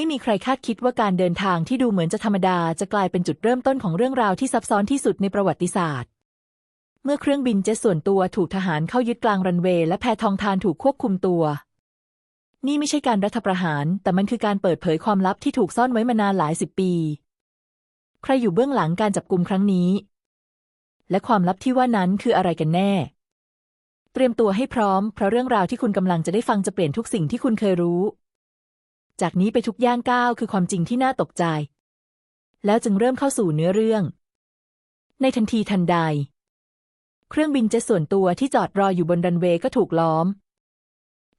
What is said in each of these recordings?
ไม่มีใครคาดคิดว่าการเดินทางที่ดูเหมือนจะธรรมดาจะกลายเป็นจุดเริ่มต้นของเรื่องราวที่ซับซ้อนที่สุดในประวัติศาสตร์ เมื่อเครื่องบินเจ็ตส่วนตัวถูกทหารเข้ายึดกลางรันเวย์และแพทองทานถูกควบคุมตัว นี่ไม่ใช่การรัฐประหาร แต่มันคือการเปิดเผยความลับที่ถูกซ่อนไว้มานานหลายสิบปี ใครอยู่เบื้องหลังการจับกลุ่มครั้งนี้ และความลับที่ว่านั้นคืออะไรกันแน่ เตรียมตัวให้พร้อมเพราะเรื่องราวที่คุณกำลังจะได้ฟังจะเปลี่ยนทุกสิ่งที่คุณเคยรู้ จากนี้ไปทุกย่างก้าวคือความจริงที่น่าตกใจ แล้วจึงเริ่มเข้าสู่เนื้อเรื่อง ในทันทีทันใด เครื่องบินเจ็ตส่วนตัวที่จอดรออยู่บนรันเวย์ก็ถูกล้อม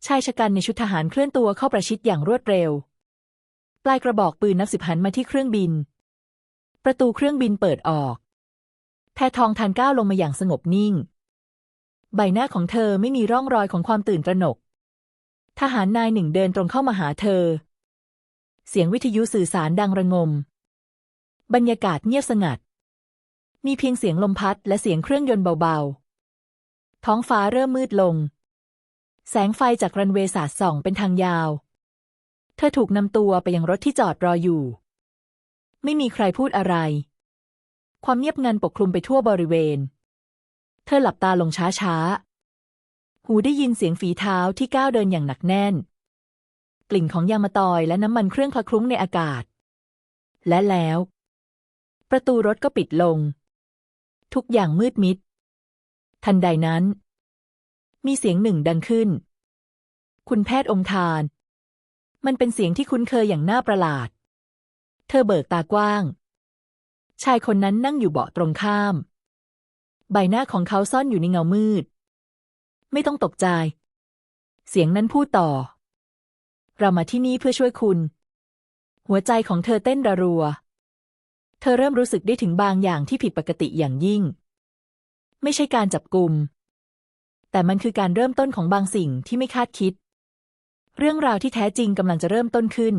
ชายชะกันในชุดทหารเคลื่อนตัวเข้าประชิดอย่างรวดเร็ว ปลายกระบอกปืนนับสิบหันมาที่เครื่องบิน ประตูเครื่องบินเปิดออก แพทองทานก้าวลงมาอย่างสงบนิ่ง ใบหน้าของเธอไม่มีร่องรอยของความตื่นตระหนกทหารนายหนึ่งเดินตรงเข้ามาหาเธอ เสียงวิทยุสื่อสารดังระงม บรรยากาศเงียบสงัด มีเพียงเสียงลมพัดและเสียงเครื่องยนต์เบาๆ ท้องฟ้าเริ่มมืดลง แสงไฟจากรันเวย์สาดส่องเป็นทางยาว เธอถูกนำตัวไปยังรถที่จอดรออยู่ ไม่มีใครพูดอะไร ความเงียบงันปกคลุมไปทั่วบริเวณ เธอหลับตาลงช้าๆ หูได้ยินเสียงฝีเท้าที่ก้าวเดินอย่างหนักแน่น กลิ่นของยางมะตอยและน้ำมันเครื่องคละคลุ้งในอากาศ และแล้ว ประตูรถก็ปิดลง ทุกอย่างมืดมิด ทันใดนั้น มีเสียงหนึ่งดังขึ้น คุณแพทย์องค์ทาน มันเป็นเสียงที่คุ้นเคยอย่างน่าประหลาด เธอเบิกตากว้าง ชายคนนั้นนั่งอยู่เบาะตรงข้าม ใบหน้าของเขาซ่อนอยู่ในเงามืด ไม่ต้องตกใจ เสียงนั้นพูดต่อ เรามาที่นี่เพื่อช่วยคุณ หัวใจของเธอเต้นระรัว เธอเริ่มรู้สึกได้ถึงบางอย่างที่ผิดปกติอย่างยิ่ง ไม่ใช่การจับกลุ่ม แต่มันคือการเริ่มต้นของบางสิ่งที่ไม่คาดคิด เรื่องราวที่แท้จริงกำลังจะเริ่มต้นขึ้น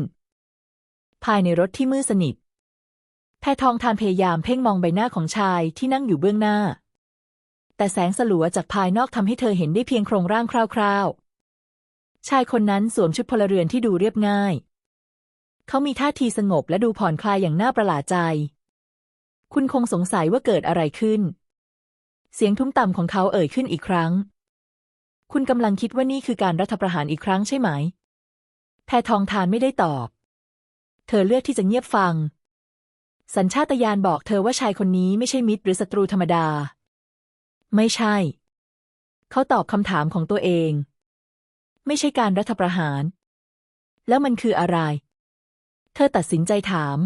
ภายในรถที่มืดสนิท แพทองทานพยายามเพ่งมองใบหน้าของชายที่นั่งอยู่เบื้องหน้า แต่แสงสลัวจากภายนอกทำให้เธอเห็นได้เพียงโครงร่างคร่าวๆ ชายคนนั้นสวมชุดพลเรือนที่ดูเรียบง่าย เขามีท่าทีสงบและดูผ่อนคลายอย่างน่าประหลาดใจ คุณคงสงสัยว่าเกิดอะไรขึ้น เสียงทุ้มต่ำของเขาเอ่ยขึ้นอีกครั้ง คุณกำลังคิดว่านี่คือการรัฐประหารอีกครั้งใช่ไหม แพทองทานไม่ได้ตอบ เธอเลือกที่จะเงียบฟัง สัญชาตญาณบอกเธอว่าชายคนนี้ไม่ใช่มิตรหรือศัตรูธรรมดา ไม่ใช่ เขาตอบคำถามของตัวเอง ไม่ใช่การรัฐประหาร แล้วมันคืออะไร เธอตัดสินใจถาม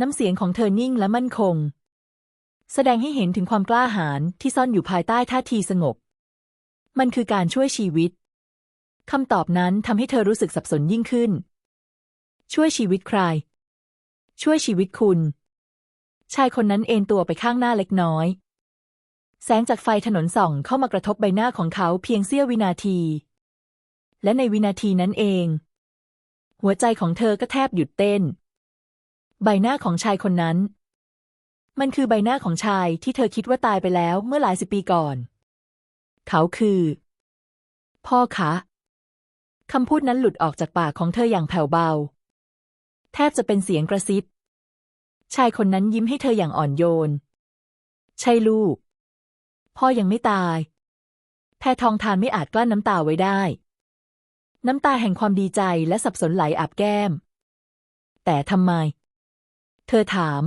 น้ำเสียงของเธอนิ่งและมั่นคง แสดงให้เห็นถึงความกล้าหาญที่ซ่อนอยู่ภายใต้ท่าทีสงบ มันคือการช่วยชีวิตคำตอบนั้นทำให้เธอรู้สึกสับสนยิ่งขึ้น ช่วยชีวิตใคร ช่วยชีวิตคุณ ชายคนนั้นเอนตัวไปข้างหน้าเล็กน้อย แสงจากไฟถนนส่องเข้ามากระทบใบหน้าของเขาเพียงเสี้ยววินาที และในวินาทีนั้นเอง หัวใจของเธอก็แทบหยุดเต้น ใบหน้าของชายคนนั้น มันคือใบหน้าของชายที่เธอคิดว่าตายไปแล้วเมื่อหลายสิบปีก่อน เขาคือ พ่อคะคำพูดนั้นหลุดออกจากปากของเธออย่างแผ่วเบา แทบจะเป็นเสียงกระซิบ ชายคนนั้นยิ้มให้เธออย่างอ่อนโยน ใช่ลูก พ่อยังไม่ตาย แพทองทานไม่อาจกลั้นน้ำตาไว้ได้ น้ำตาแห่งความดีใจและสับสนไหลอาบแก้ม แต่ทำไม เธอถาม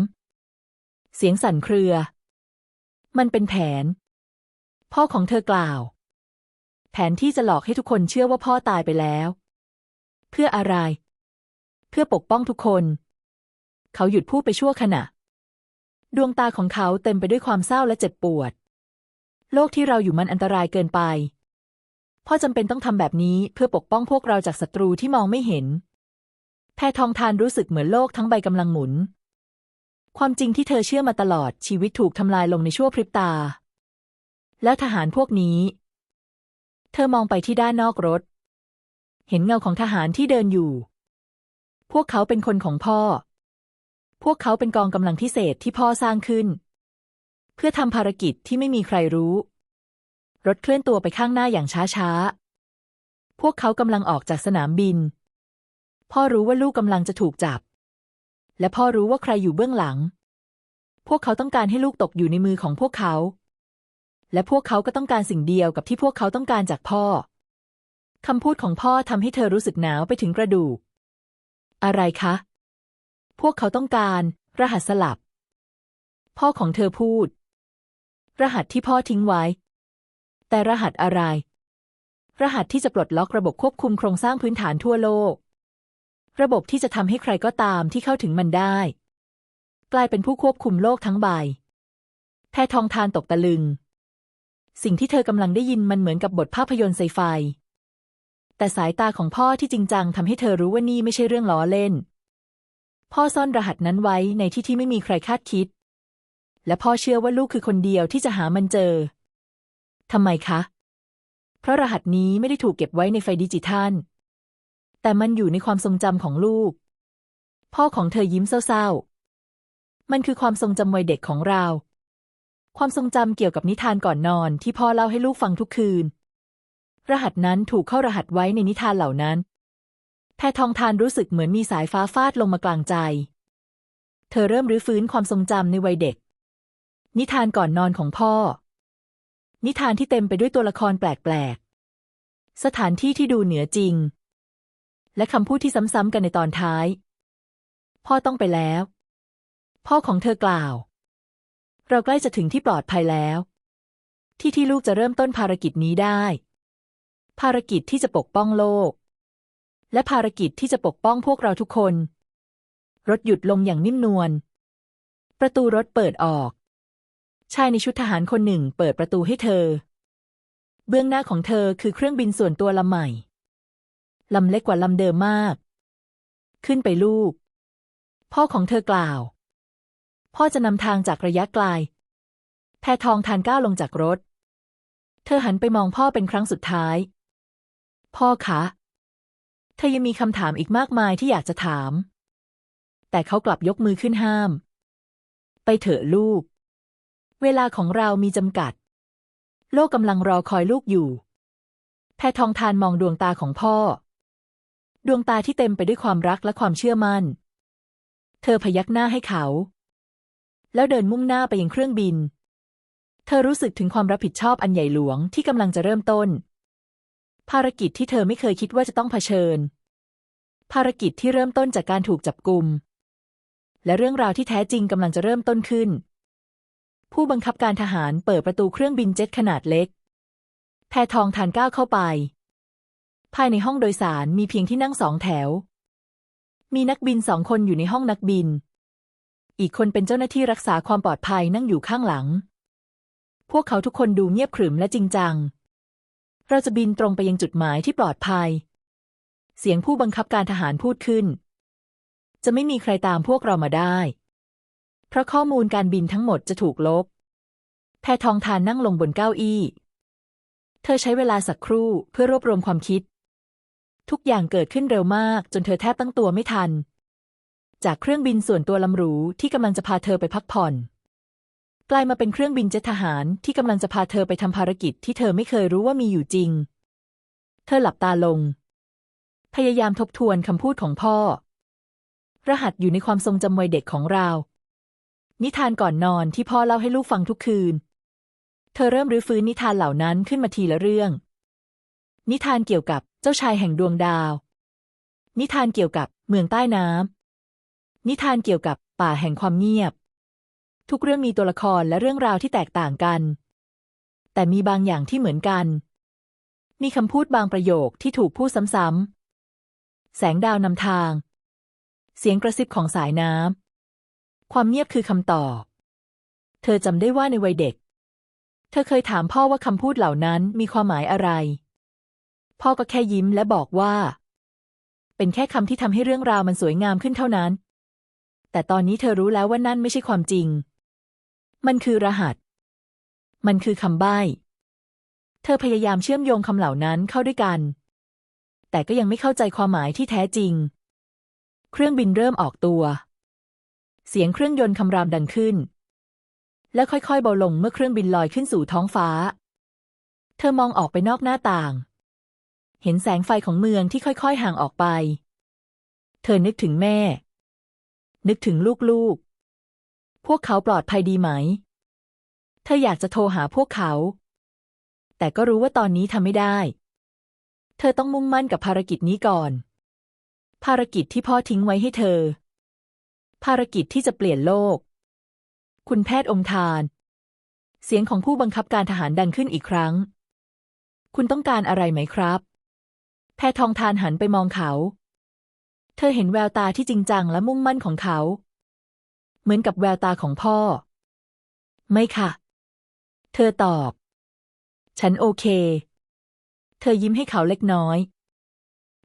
เสียงสั่นเครือ มันเป็นแผน พ่อของเธอกล่าว แผนที่จะหลอกให้ทุกคนเชื่อว่าพ่อตายไปแล้ว เพื่ออะไร เพื่อปกป้องทุกคน เขาหยุดพูดไปชั่วขณะ ดวงตาของเขาเต็มไปด้วยความเศร้าและเจ็บปวด โลกที่เราอยู่มันอันตรายเกินไป พ่อจำเป็นต้องทำแบบนี้เพื่อปกป้องพวกเราจากศัตรูที่มองไม่เห็น แพทองทานรู้สึกเหมือนโลกทั้งใบกำลังหมุน ความจริงที่เธอเชื่อมาตลอดชีวิตถูกทำลายลงในชั่วพริบตา แล้วทหารพวกนี้ เธอมองไปที่ด้านนอกรถ เห็นเงาของทหารที่เดินอยู่ พวกเขาเป็นคนของพ่อ พวกเขาเป็นกองกำลังพิเศษที่พ่อสร้างขึ้น เพื่อทำภารกิจที่ไม่มีใครรู้ รถเคลื่อนตัวไปข้างหน้าอย่างช้าๆ พวกเขากำลังออกจากสนามบิน พ่อรู้ว่าลูกกำลังจะถูกจับ และพ่อรู้ว่าใครอยู่เบื้องหลัง พวกเขาต้องการให้ลูกตกอยู่ในมือของพวกเขา และพวกเขาก็ต้องการสิ่งเดียวกับที่พวกเขาต้องการจากพ่อคำพูดของพ่อทำให้เธอรู้สึกหนาวไปถึงกระดูก อะไรคะ พวกเขาต้องการ รหัสสลับ พ่อของเธอพูด รหัสที่พ่อทิ้งไว้ แต่รหัสอะไร รหัสที่จะปลดล็อกระบบควบคุมโครงสร้างพื้นฐานทั่วโลก ระบบที่จะทำให้ใครก็ตามที่เข้าถึงมันได้ กลายเป็นผู้ควบคุมโลกทั้งใบ แพทองทานตกตะลึง สิ่งที่เธอกำลังได้ยินมันเหมือนกับบทภาพยนตร์ไซไฟ แต่สายตาของพ่อที่จริงจังทำให้เธอรู้ว่านี่ไม่ใช่เรื่องล้อเล่น พ่อซ่อนรหัสนั้นไว้ในที่ที่ไม่มีใครคาดคิด และพ่อเชื่อว่าลูกคือคนเดียวที่จะหามันเจอ ทำไมคะ เพราะรหัสนี้ไม่ได้ถูกเก็บไว้ในไฟดิจิทัล แต่มันอยู่ในความทรงจำของลูก พ่อของเธอยิ้มเศร้าๆ มันคือความทรงจำวัยเด็กของเรา ความทรงจำเกี่ยวกับนิทานก่อนนอนที่พ่อเล่าให้ลูกฟังทุกคืน รหัสนั้นถูกเข้ารหัสไว้ในนิทานเหล่านั้น แพทองทานรู้สึกเหมือนมีสายฟ้าฟาดลงมากลางใจ เธอเริ่มรื้อฟื้นความทรงจำในวัยเด็ก นิทานก่อนนอนของพ่อ นิทานที่เต็มไปด้วยตัวละครแปลกๆ สถานที่ที่ดูเหนือจริง และคำพูดที่ซ้ำๆกันในตอนท้าย พ่อต้องไปแล้ว พ่อของเธอกล่าว เราใกล้จะถึงที่ปลอดภัยแล้ว ที่ที่ลูกจะเริ่มต้นภารกิจนี้ได้ ภารกิจที่จะปกป้องโลก และภารกิจที่จะปกป้องพวกเราทุกคน รถหยุดลงอย่างนิ่มนวล ประตูรถเปิดออก ชายในชุดทหารคนหนึ่งเปิดประตูให้เธอ เบื้องหน้าของเธอคือเครื่องบินส่วนตัวลำใหม่ ลำเล็กกว่าลำเดิมมาก ขึ้นไปลูก พ่อของเธอกล่าว พ่อจะนำทางจากระยะไกล แพทองทานก้าวลงจากรถ เธอหันไปมองพ่อเป็นครั้งสุดท้าย พ่อคะ เธอยังมีคำถามอีกมากมายที่อยากจะถาม แต่เขากลับยกมือขึ้นห้าม ไปเถอะลูก เวลาของเรามีจำกัด โลกกำลังรอคอยลูกอยู่ แพทองทานมองดวงตาของพ่อ ดวงตาที่เต็มไปด้วยความรักและความเชื่อมั่น เธอพยักหน้าให้เขา แล้วเดินมุ่งหน้าไปยังเครื่องบิน เธอรู้สึกถึงความรับผิดชอบอันใหญ่หลวงที่กำลังจะเริ่มต้น ภารกิจที่เธอไม่เคยคิดว่าจะต้องเผชิญ ภารกิจที่เริ่มต้นจากการถูกจับกุมและเรื่องราวที่แท้จริงกำลังจะเริ่มต้นขึ้น ผู้บังคับการทหารเปิดประตูเครื่องบินเจ็ตขนาดเล็ก แพทองทานก้าวเข้าไป ภายในห้องโดยสารมีเพียงที่นั่งสองแถว มีนักบินสองคนอยู่ในห้องนักบิน อีกคนเป็นเจ้าหน้าที่รักษาความปลอดภัยนั่งอยู่ข้างหลัง พวกเขาทุกคนดูเงียบขรึมและจริงจัง เราจะบินตรงไปยังจุดหมายที่ปลอดภัย เสียงผู้บังคับการทหารพูดขึ้น จะไม่มีใครตามพวกเรามาได้ ราะข้อมูลการบินทั้งหมดจะถูกลบ แพทองทานนั่งลงบนเก้าอี้ เธอใช้เวลาสักครู่เพื่อรวบรวมความคิด ทุกอย่างเกิดขึ้นเร็วมากจนเธอแทบตั้งตัวไม่ทัน จากเครื่องบินส่วนตัวลำหรูที่กำลังจะพาเธอไปพักผ่อน กลายมาเป็นเครื่องบินเจ็ตทหารที่กำลังจะพาเธอไปทำภารกิจที่เธอไม่เคยรู้ว่ามีอยู่จริง เธอหลับตาลง พยายามทบทวนคำพูดของพ่อ รหัสอยู่ในความทรงจำวัยเด็กของเรา นิทานก่อนนอนที่พ่อเล่าให้ลูกฟังทุกคืน เธอเริ่มรื้อฟื้นนิทานเหล่านั้นขึ้นมาทีละเรื่อง นิทานเกี่ยวกับเจ้าชายแห่งดวงดาว นิทานเกี่ยวกับเมืองใต้น้ำ นิทานเกี่ยวกับป่าแห่งความเงียบ ทุกเรื่องมีตัวละครและเรื่องราวที่แตกต่างกัน แต่มีบางอย่างที่เหมือนกัน มีคำพูดบางประโยคที่ถูกพูดซ้ำๆ แสงดาวนำทาง เสียงกระซิบของสายน้ำ ความเงียบคือคำตอบ เธอจำได้ว่าในวัยเด็ก เธอเคยถามพ่อว่าคำพูดเหล่านั้นมีความหมายอะไร พ่อก็แค่ยิ้มและบอกว่า เป็นแค่คำที่ทำให้เรื่องราวมันสวยงามขึ้นเท่านั้น แต่ตอนนี้เธอรู้แล้วว่านั่นไม่ใช่ความจริง มันคือรหัส มันคือคำใบ้ เธอพยายามเชื่อมโยงคำเหล่านั้นเข้าด้วยกัน แต่ก็ยังไม่เข้าใจความหมายที่แท้จริง เครื่องบินเริ่มออกตัว เสียงเครื่องยนต์คำรามดังขึ้น และค่อยๆเบาลงเมื่อเครื่องบินลอยขึ้นสู่ท้องฟ้า เธอมองออกไปนอกหน้าต่าง เห็นแสงไฟของเมืองที่ค่อยๆห่างออกไป เธอนึกถึงแม่ นึกถึงลูกๆ พวกเขาปลอดภัยดีไหม เธออยากจะโทรหาพวกเขา แต่ก็รู้ว่าตอนนี้ทำไม่ได้ เธอต้องมุ่งมั่นกับภารกิจนี้ก่อน ภารกิจที่พ่อทิ้งไว้ให้เธอ ภารกิจที่จะเปลี่ยนโลก คุณแพทย์องค์ทาน เสียงของผู้บังคับการทหารดังขึ้นอีกครั้ง คุณต้องการอะไรไหมครับ แพทองทานหันไปมองเขา เธอเห็นแววตาที่จริงจังและมุ่งมั่นของเขา เหมือนกับแววตาของพ่อ ไม่ค่ะ เธอตอบ ฉันโอเค เธอยิ้มให้เขาเล็กน้อย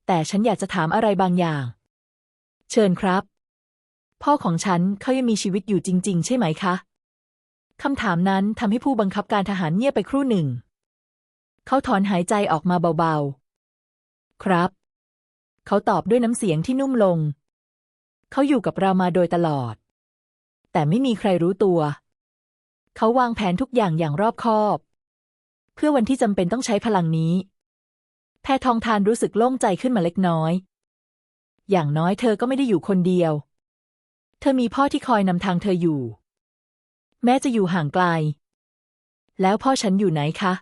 แต่ฉันอยากจะถามอะไรบางอย่าง เชิญครับ พ่อของฉันเขายังมีชีวิตอยู่จริง ๆ ใช่ไหมคะคำถามนั้นทำให้ผู้บังคับการทหารเงียบไปครู่หนึ่ง เขาถอนหายใจออกมาเบาๆ ครับ เขาตอบด้วยน้ำเสียงที่นุ่มลง เขาอยู่กับเรามาโดยตลอด แต่ไม่มีใครรู้ตัว เขาวางแผนทุกอย่างอย่างรอบคอบ เพื่อวันที่จำเป็นต้องใช้พลังนี้ แพทองทานรู้สึกโล่งใจขึ้นมาเล็กน้อย อย่างน้อยเธอก็ไม่ได้อยู่คนเดียว เธอมีพ่อที่คอยนำทางเธออยู่ แม้จะอยู่ห่างไกล แล้วพ่อฉันอยู่ไหนคะ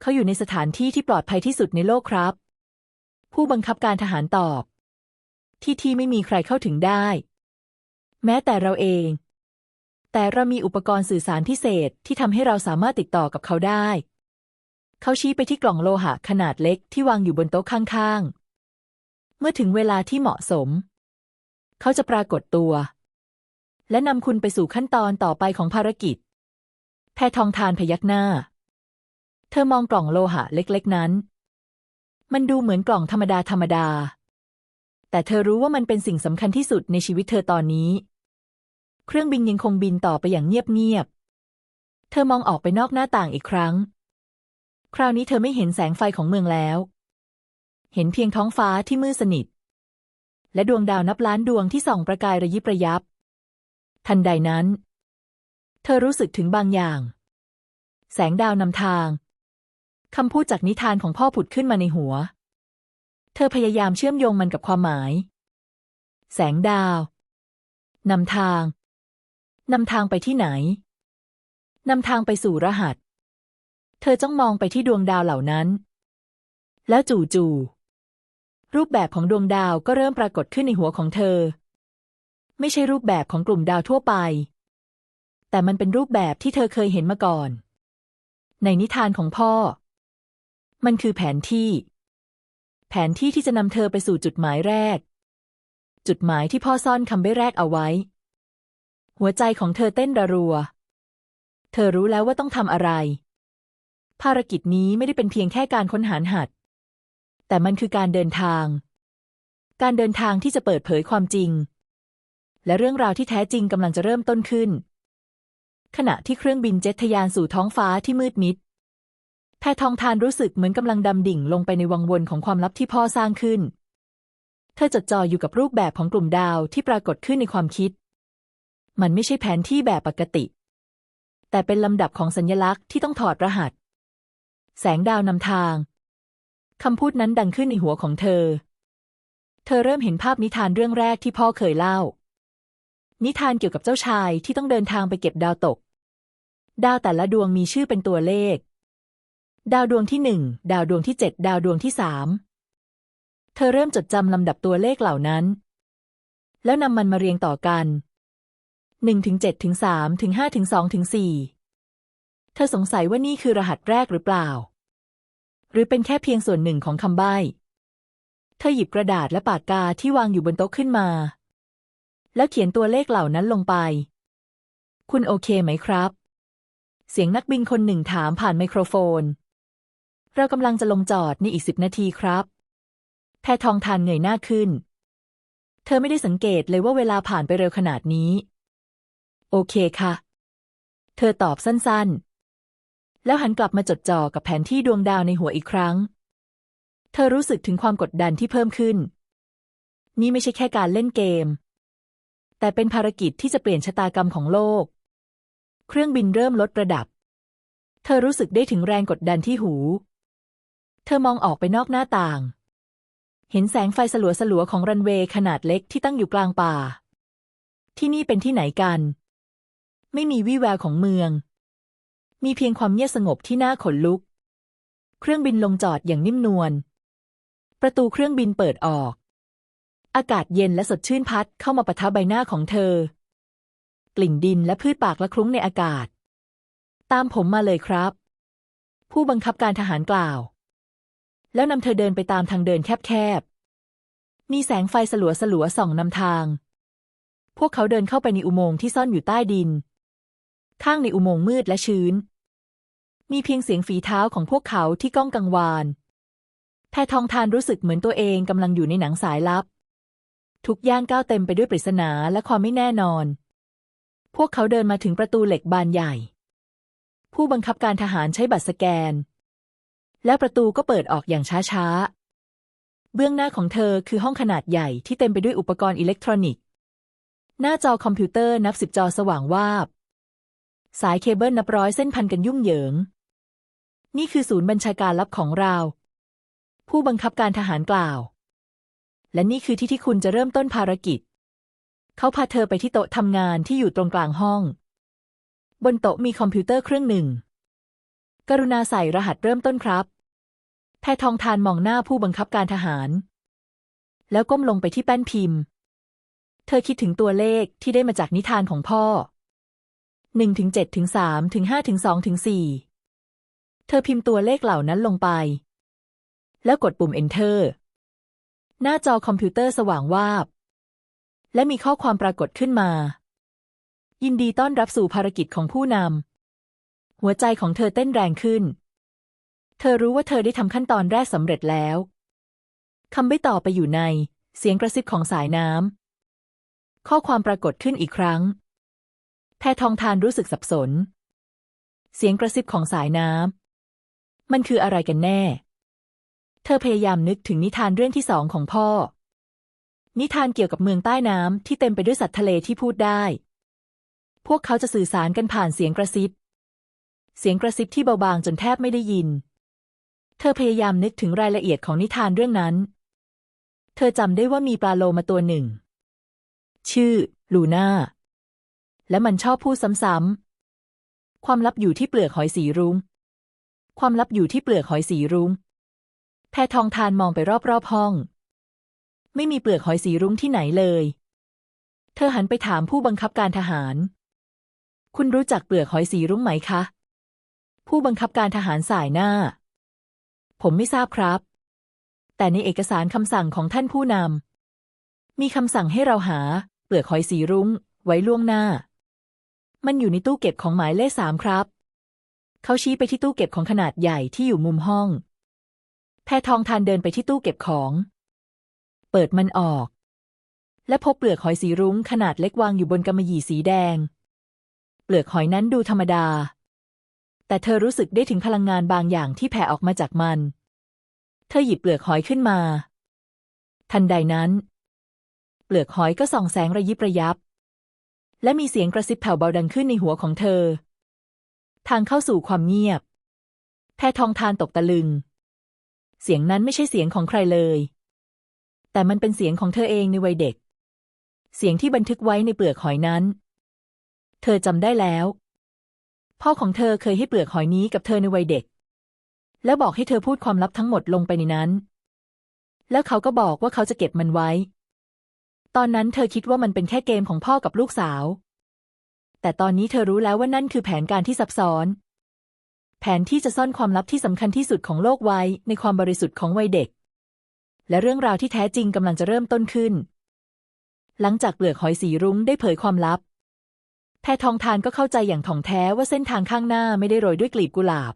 เขาอยู่ในสถานที่ที่ปลอดภัยที่สุดในโลกครับ ผู้บังคับการทหารตอบ ที่ที่ไม่มีใครเข้าถึงได้ แม้แต่เราเอง แต่เรามีอุปกรณ์สื่อสารพิเศษที่ทำให้เราสามารถติดต่อกับเขาได้ เขาชี้ไปที่กล่องโลหะขนาดเล็กที่วางอยู่บนโต๊ะข้างๆ เมื่อถึงเวลาที่เหมาะสม เขาจะปรากฏตัว และนำคุณไปสู่ขั้นตอนต่อไปของภารกิจ แพทองทานพยักหน้า เธอมองกล่องโลหะเล็กๆนั้น มันดูเหมือนกล่องธรรมดาธรรมดา แต่เธอรู้ว่ามันเป็นสิ่งสำคัญที่สุดในชีวิตเธอตอนนี้ เครื่องบินยังคงบินต่อไปอย่างเงียบๆ เธอมองออกไปนอกหน้าต่างอีกครั้ง คราวนี้เธอไม่เห็นแสงไฟของเมืองแล้ว เห็นเพียงท้องฟ้าที่มืดสนิท และดวงดาวนับล้านดวงที่ส่องประกายระยิบระยับ ทันใดนั้น เธอรู้สึกถึงบางอย่าง แสงดาวนำทาง คำพูดจากนิทานของพ่อผุดขึ้นมาในหัว เธอพยายามเชื่อมโยงมันกับความหมาย แสงดาวนำทางนำทางไปที่ไหนนำทางไปสู่รหัส เธอจ้องมองไปที่ดวงดาวเหล่านั้น แล้วจู่ๆ รูปแบบของดวงดาวก็เริ่มปรากฏขึ้นในหัวของเธอ ไม่ใช่รูปแบบของกลุ่มดาวทั่วไป แต่มันเป็นรูปแบบที่เธอเคยเห็นมาก่อน ในนิทานของพ่อ มันคือแผนที่ แผนที่ที่จะนำเธอไปสู่จุดหมายแรก จุดหมายที่พ่อซ่อนคำใบ้แรกเอาไว้ หัวใจของเธอเต้นระรัว เธอรู้แล้วว่าต้องทำอะไร ภารกิจนี้ไม่ได้เป็นเพียงแค่การค้นหาหัส แต่มันคือการเดินทาง การเดินทางที่จะเปิดเผยความจริง และเรื่องราวที่แท้จริงกำลังจะเริ่มต้นขึ้น ขณะที่เครื่องบินเจ็ตทะยานสู่ท้องฟ้าที่มืดมิด แพทองทานรู้สึกเหมือนกำลังดำดิ่งลงไปในวังวนของความลับที่พ่อสร้างขึ้น เธอจดจ่ออยู่กับรูปแบบของกลุ่มดาวที่ปรากฏขึ้นในความคิด มันไม่ใช่แผนที่แบบปกติ แต่เป็นลำดับของสัญลักษณ์ที่ต้องถอดรหัส แสงดาวนำทาง คำพูดนั้นดังขึ้นในหัวของเธอ เธอเริ่มเห็นภาพนิทานเรื่องแรกที่พ่อเคยเล่า นิทานเกี่ยวกับเจ้าชายที่ต้องเดินทางไปเก็บดาวตก ดาวแต่ละดวงมีชื่อเป็นตัวเลข ดาวดวงที่หนึ่ง ดาวดวงที่เจ็ด ดาวดวงที่สาม เธอเริ่มจดจำลำดับตัวเลขเหล่านั้น แล้วนำมันมาเรียงต่อกันหนึ่งถึงเจ็ดถึงสามถึงห้าถึงสองถึงสี่ เธอสงสัยว่านี่คือรหัสแรกหรือเปล่า หรือเป็นแค่เพียงส่วนหนึ่งของคำใบ้ เธอหยิบกระดาษและปากกาที่วางอยู่บนโต๊ะขึ้นมา แล้วเขียนตัวเลขเหล่านั้นลงไป คุณโอเคไหมครับ เสียงนักบินคนหนึ่งถามผ่านไมโครโฟน เรากำลังจะลงจอดในอีกสิบนาทีครับ แพทองทานเงยหน้าขึ้น เธอไม่ได้สังเกตเลยว่าเวลาผ่านไปเร็วขนาดนี้ โอเคค่ะ เธอตอบสั้นๆ แล้วหันกลับมาจดจ่อกับแผนที่ดวงดาวในหัวอีกครั้ง เธอรู้สึกถึงความกดดันที่เพิ่มขึ้น นี่ไม่ใช่แค่การเล่นเกม แต่เป็นภารกิจที่จะเปลี่ยนชะตากรรมของโลก เครื่องบินเริ่มลดระดับ เธอรู้สึกได้ถึงแรงกดดันที่หู เธอมองออกไปนอกหน้าต่าง เห็นแสงไฟสลัวๆของรันเวย์ขนาดเล็กที่ตั้งอยู่กลางป่า ที่นี่เป็นที่ไหนกัน ไม่มีวี่แววของเมือง มีเพียงความเงียบสงบที่น่าขนลุก เครื่องบินลงจอดอย่างนิ่มนวล ประตูเครื่องบินเปิดออก อากาศเย็นและสดชื่นพัดเข้ามาปะทะใบหน้าของเธอ กลิ่นดินและพืชปากละคลุ้งในอากาศ ตามผมมาเลยครับ ผู้บังคับการทหารกล่าว แล้วนำเธอเดินไปตามทางเดินแคบๆ มีแสงไฟสลัวสลัวๆส่องนำทาง พวกเขาเดินเข้าไปในอุโมงค์ที่ซ่อนอยู่ใต้ดินข้างในอุโมงค์มืดและชื้น มีเพียงเสียงฝีเท้าของพวกเขาที่ก้องกังวาน แพทองทานรู้สึกเหมือนตัวเองกำลังอยู่ในหนังสายลับ ทุกย่างก้าวเต็มไปด้วยปริศนาและความไม่แน่นอน พวกเขาเดินมาถึงประตูเหล็กบานใหญ่ ผู้บังคับการทหารใช้บัตรสแกน แล้วประตูก็เปิดออกอย่างช้าๆ เบื้องหน้าของเธอคือห้องขนาดใหญ่ที่เต็มไปด้วยอุปกรณ์อิเล็กทรอนิกส์ หน้าจอคอมพิวเตอร์นับสิบจอสว่างวาบสายเคเบิลนับร้อยเส้นพันกันยุ่งเหยิง นี่คือศูนย์บัญชาการลับของเรา ผู้บังคับการทหารกล่าว และนี่คือที่ที่คุณจะเริ่มต้นภารกิจ เขาพาเธอไปที่โต๊ะทำงานที่อยู่ตรงกลางห้อง บนโต๊ะมีคอมพิวเตอร์เครื่องหนึ่ง กรุณาใส่รหัสเริ่มต้นครับ แพทองทานมองหน้าผู้บังคับการทหาร แล้วก้มลงไปที่แป้นพิมพ์ เธอคิดถึงตัวเลขที่ได้มาจากนิทานของพ่อหนึ่งถึงเจ็ดถึงสามถึงห้าถึงสองถึงสี่ เธอพิมพ์ตัวเลขเหล่านั้นลงไป แล้วกดปุ่ม Enter หน้าจอคอมพิวเตอร์สว่างวาบ และมีข้อความปรากฏขึ้นมา ยินดีต้อนรับสู่ภารกิจของผู้นำ หัวใจของเธอเต้นแรงขึ้น เธอรู้ว่าเธอได้ทำขั้นตอนแรกสำเร็จแล้วคำไม่ต่อไปอยู่ใน เสียงกระซิบของสายน้ำ ข้อความปรากฏขึ้นอีกครั้ง แพทองทานรู้สึกสับสน เสียงกระซิบของสายน้ำ มันคืออะไรกันแน่ เธอพยายามนึกถึงนิทานเรื่องที่สองของพ่อ นิทานเกี่ยวกับเมืองใต้น้ำที่เต็มไปด้วยสัตว์ทะเลที่พูดได้ พวกเขาจะสื่อสารกันผ่านเสียงกระซิบ เสียงกระซิบที่เบาบางจนแทบไม่ได้ยิน เธอพยายามนึกถึงรายละเอียดของนิทานเรื่องนั้น เธอจำได้ว่ามีปลาโลมาตัวหนึ่ง ชื่อ ลูน่า และมันชอบพูดซ้ำๆความลับอยู่ที่เปลือกหอยสีรุ้ง ความลับอยู่ที่เปลือกหอยสีรุ้ง แพทองทานมองไปรอบๆห้อง ไม่มีเปลือกหอยสีรุ้งที่ไหนเลย เธอหันไปถามผู้บังคับการทหาร คุณรู้จักเปลือกหอยสีรุ้งไหมคะ ผู้บังคับการทหารสายหน้า ผมไม่ทราบครับ แต่ในเอกสารคำสั่งของท่านผู้นำมีคำสั่งให้เราหา เปลือกหอยสีรุ้ง ไว้ล่วงหน้า มันอยู่ในตู้เก็บของหมายเลขสามครับ เขาชี้ไปที่ตู้เก็บของขนาดใหญ่ที่อยู่มุมห้อง แพทองทานเดินไปที่ตู้เก็บของ เปิดมันออก และพบเปลือกหอยสีรุ้งขนาดเล็กวางอยู่บนกำมะหยี่สีแดง เปลือกหอยนั้นดูธรรมดา แต่เธอรู้สึกได้ถึงพลังงานบางอย่างที่แผ่ออกมาจากมัน เธอหยิบเปลือกหอยขึ้นมา ทันใดนั้น เปลือกหอยก็ส่องแสงระยิบระยับ และมีเสียงกระซิบแผ่วเบาดังขึ้นในหัวของเธอ ทางเข้าสู่ความเงียบ แพทองทานตกตะลึง เสียงนั้นไม่ใช่เสียงของใครเลย แต่มันเป็นเสียงของเธอเองในวัยเด็ก เสียงที่บันทึกไว้ในเปลือกหอยนั้น เธอจำได้แล้ว พ่อของเธอเคยให้เปลือกหอยนี้กับเธอในวัยเด็ก แล้วบอกให้เธอพูดความลับทั้งหมดลงไปในนั้น แล้วเขาก็บอกว่าเขาจะเก็บมันไว้ ตอนนั้นเธอคิดว่ามันเป็นแค่เกมของพ่อกับลูกสาว แต่ตอนนี้เธอรู้แล้วว่านั่นคือแผนการที่ซับซ้อน แผนที่จะซ่อนความลับที่สำคัญที่สุดของโลกไว้ในความบริสุทธิ์ของวัยเด็ก และเรื่องราวที่แท้จริงกำลังจะเริ่มต้นขึ้น หลังจากเปลือกหอยสีรุ้งได้เผยความลับ แพทองทานก็เข้าใจอย่างถ่องแท้ว่าเส้นทางข้างหน้าไม่ได้โรยด้วยกลีบกุหลาบ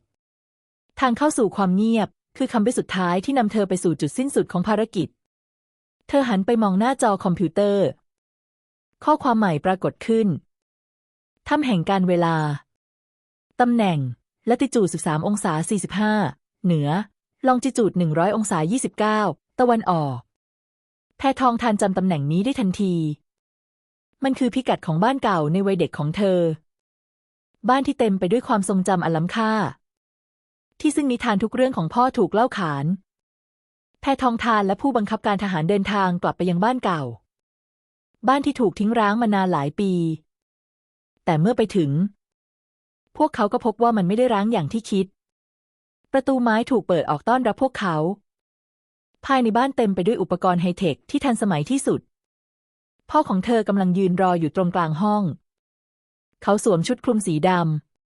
ทางเข้าสู่ความเงียบ คือคำใบ้สุดท้ายที่นำเธอไปสู่จุดสิ้นสุดของภารกิจ เธอหันไปมองหน้าจอคอมพิวเตอร์ ข้อความใหม่ปรากฏขึ้น ถ้ำแห่งการเวลา ตำแหน่ง ละติจูด 13 องศา 45 เหนือ ลองจิจูด 100 องศา 29 ตะวันออก แพทองทานจำตำแหน่งนี้ได้ทันที มันคือพิกัดของบ้านเก่าในวัยเด็กของเธอ บ้านที่เต็มไปด้วยความทรงจำอันล้ำค่า ที่ซึ่งนิทานทุกเรื่องของพ่อถูกเล่าขาน แพทองทานและผู้บังคับการทหารเดินทางกลับไปยังบ้านเก่า บ้านที่ถูกทิ้งร้างมานานหลายปี แต่เมื่อไปถึง พวกเขาก็พบว่ามันไม่ได้ร้างอย่างที่คิด ประตูไม้ถูกเปิดออกต้อนรับพวกเขา ภายในบ้านเต็มไปด้วยอุปกรณ์ไฮเทคที่ทันสมัยที่สุด พ่อของเธอกำลังยืนรออยู่ตรงกลางห้อง เขาสวมชุดคลุมสีด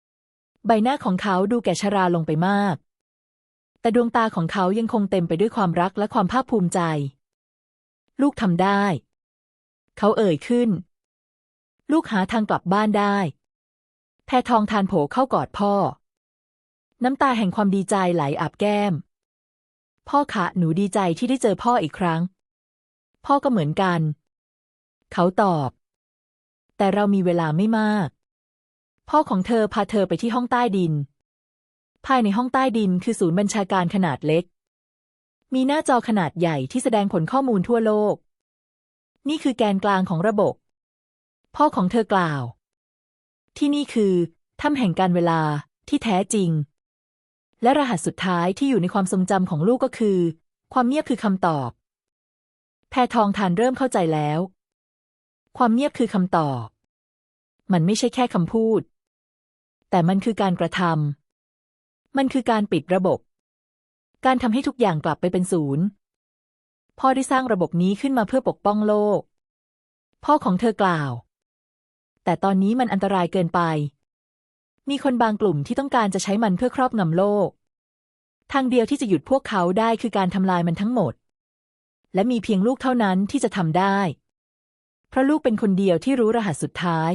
ำ ใบหน้าของเขาดูแก่ชราลงไปมาก แต่ดวงตาของเขายังคงเต็มไปด้วยความรักและความภาคภูมิใจ ลูกทำได้ เขาเอ่ยขึ้น ลูกหาทางกลับบ้านได้ แพทองทานโผเข้ากอดพ่อ น้ำตาแห่งความดีใจไหลอาบแก้ม พ่อคะหนูดีใจที่ได้เจอพ่ออีกครั้ง พ่อก็เหมือนกัน เขาตอบ แต่เรามีเวลาไม่มาก พ่อของเธอพาเธอไปที่ห้องใต้ดิน ภายในห้องใต้ดินคือศูนย์บัญชาการขนาดเล็ก มีหน้าจอขนาดใหญ่ที่แสดงผลข้อมูลทั่วโลก นี่คือแกนกลางของระบบ พ่อของเธอกล่าว ที่นี่คือถ้ำแห่งการเวลาที่แท้จริง และรหัสสุดท้ายที่อยู่ในความทรงจำของลูกก็คือ ความเงียบคือคำตอบ แพทองทานเริ่มเข้าใจแล้ว ความเงียบคือคำตอบ มันไม่ใช่แค่คำพูด แต่มันคือการกระทำมันคือการปิดระบบ การทำให้ทุกอย่างกลับไปเป็นศูนย์พ่อได้สร้างระบบนี้ขึ้นมาเพื่อปกป้องโลก พ่อของเธอกล่าว แต่ตอนนี้มันอันตรายเกินไป มีคนบางกลุ่มที่ต้องการจะใช้มันเพื่อครอบงำโลก ทางเดียวที่จะหยุดพวกเขาได้คือการทำลายมันทั้งหมด และมีเพียงลูกเท่านั้นที่จะทำได้ เพราะลูกเป็นคนเดียวที่รู้รหัสสุดท้าย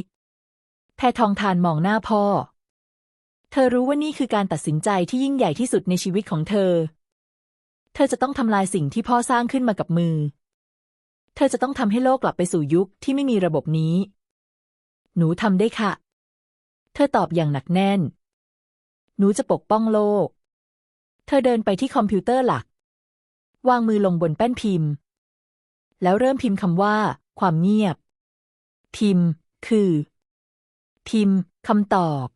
แพทองทานมองหน้าพ่อ เธอรู้ว่านี่คือการตัดสินใจที่ยิ่งใหญ่ที่สุดในชีวิตของเธอ เธอจะต้องทำลายสิ่งที่พ่อสร้างขึ้นมากับมือ เธอจะต้องทำให้โลกกลับไปสู่ยุคที่ไม่มีระบบนี้ หนูทำได้ค่ะ เธอตอบอย่างหนักแน่น หนูจะปกป้องโลก เธอเดินไปที่คอมพิวเตอร์หลัก วางมือลงบนแป้นพิมพ์ แล้วเริ่มพิมพ์คำว่า ความเงียบ พิมพ์ คือ พิมพ์คำตอบ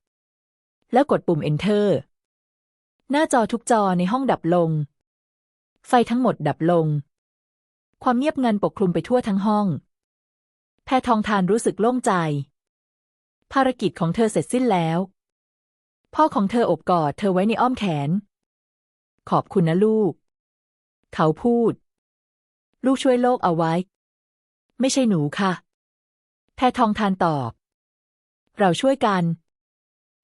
แล้วกดปุ่ม Enter หน้าจอทุกจอในห้องดับลง ไฟทั้งหมดดับลง ความเงียบงันปกคลุมไปทั่วทั้งห้อง แพทองทานรู้สึกโล่งใจ ภารกิจของเธอเสร็จสิ้นแล้ว พ่อของเธออบกอดเธอไว้ในอ้อมแขน ขอบคุณนะลูก เขาพูด ลูกช่วยโลกเอาไว้ ไม่ใช่หนูค่ะ แพทองทานตอบ เราช่วยกัน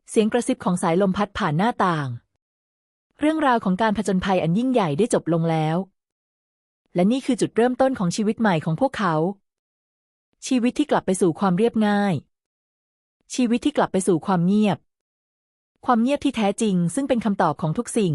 เสียงกระซิบของสายลมพัดผ่านหน้าต่าง เรื่องราวของการผจญภัยอันยิ่งใหญ่ได้จบลงแล้ว และนี่คือจุดเริ่มต้นของชีวิตใหม่ของพวกเขา ชีวิตที่กลับไปสู่ความเรียบง่าย ชีวิตที่กลับไปสู่ความเงียบ ความเงียบที่แท้จริง ซึ่งเป็นคำตอบของทุกสิ่ง